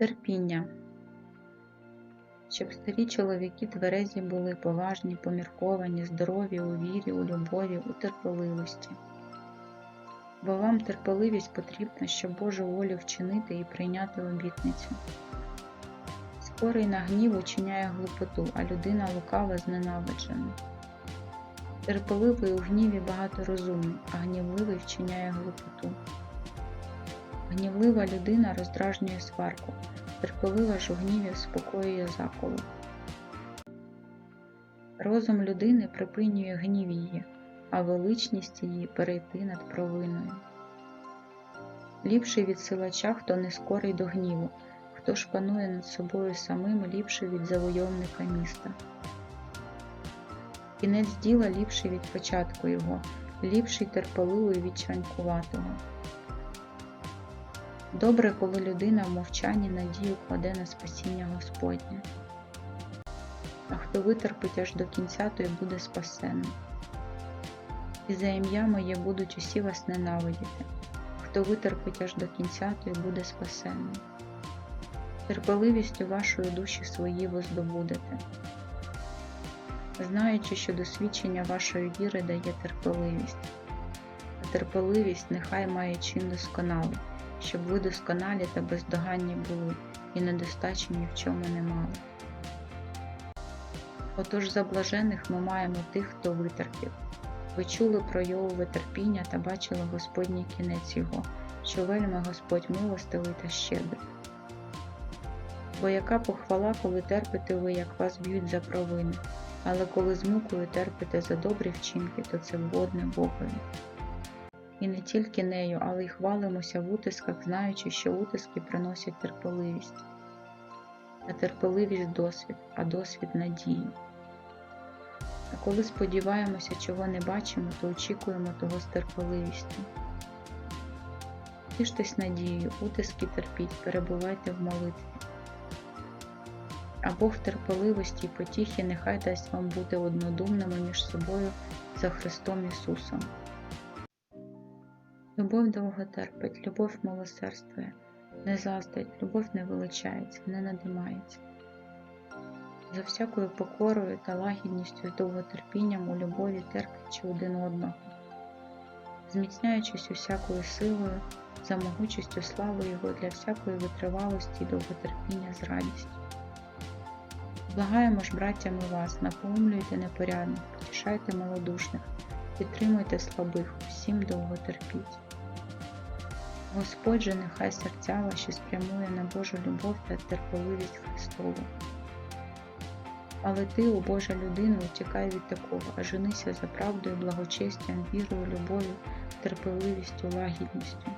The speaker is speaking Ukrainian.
Терпіння. Щоб старі чоловіки тверезі були, поважні, помірковані, здорові у вірі, у любові, у терпеливості. Бо вам терпеливість потрібна, щоб Божу волю вчинити і прийняти обітницю. Скорий на гнів учиняє глупоту, а людина лукава зненавиджена. Терпеливий у гніві багаторозумний, а гнівливий вчиняє глупоту. Гнівлива людина роздражнює сварку, терпелива ж у гніві спокоює заколу. Розум людини припинює гнів її, а величність її перейти над провиною. Ліпший від силача, хто не скорий до гніву, хто ж панує над собою самим, ліпший від завойовника міста. Кінець діла ліпший від початку його, ліпший терпеливий від чванькуватого. Добре, коли людина в мовчанні надію кладе на спасіння Господнє. А хто витерпить аж до кінця, той буде спасенний. І за ім'я моє будуть усі вас ненавидіти. Хто витерпить аж до кінця, той буде спасенний. Терпеливістю вашої душі свої ви здобудете. Знаючи, що досвідчення вашої віри дає терпеливість, а терпеливість нехай має чин досконалий, щоб ви досконалі та бездоганні були і недостачі ні в чому не мали. Отож за блажених ми маємо тих, хто витерпів. Ви чули про Йовове терпіння та бачили Господній кінець його, що вельми Господь милостивий та щедрий. Бо яка похвала, коли терпите ви, як вас б'ють за провини, але коли з мукою терпите за добрі вчинки, то це вгодне Богові. І не тільки нею, але й хвалимося в утисках, знаючи, що утиски приносять терпеливість, а терпеливість досвід, а досвід надію. А коли сподіваємося, чого не бачимо, то очікуємо того з терпеливістю. Тіштесь надією, утиски терпіть, перебувайте в молитві. А Бог терпеливості й потіхи нехай дасть вам бути однодумними між собою за Христом Ісусом. Любов довго терпить, любов милосердствує, не заздрить, любов не величається, не надимається. За всякою покорою та лагідністю з довготерпінням у любові терплячи один одного, зміцняючись усякою силою, за могучістю слави Його для всякої витривалості і довготерпіння з радістю. Благаємо ж, браттями вас, напоумлюйте непорядних, потішайте малодушних, підтримуйте слабих, всім довго терпіть. Господь же нехай серця ваші спрямує на Божу любов та терпеливість Христову. Але ти, о Божа людина, утікай від такого, а женися за правдою, благочестям, вірою, любов'ю, терпеливістю, лагідністю.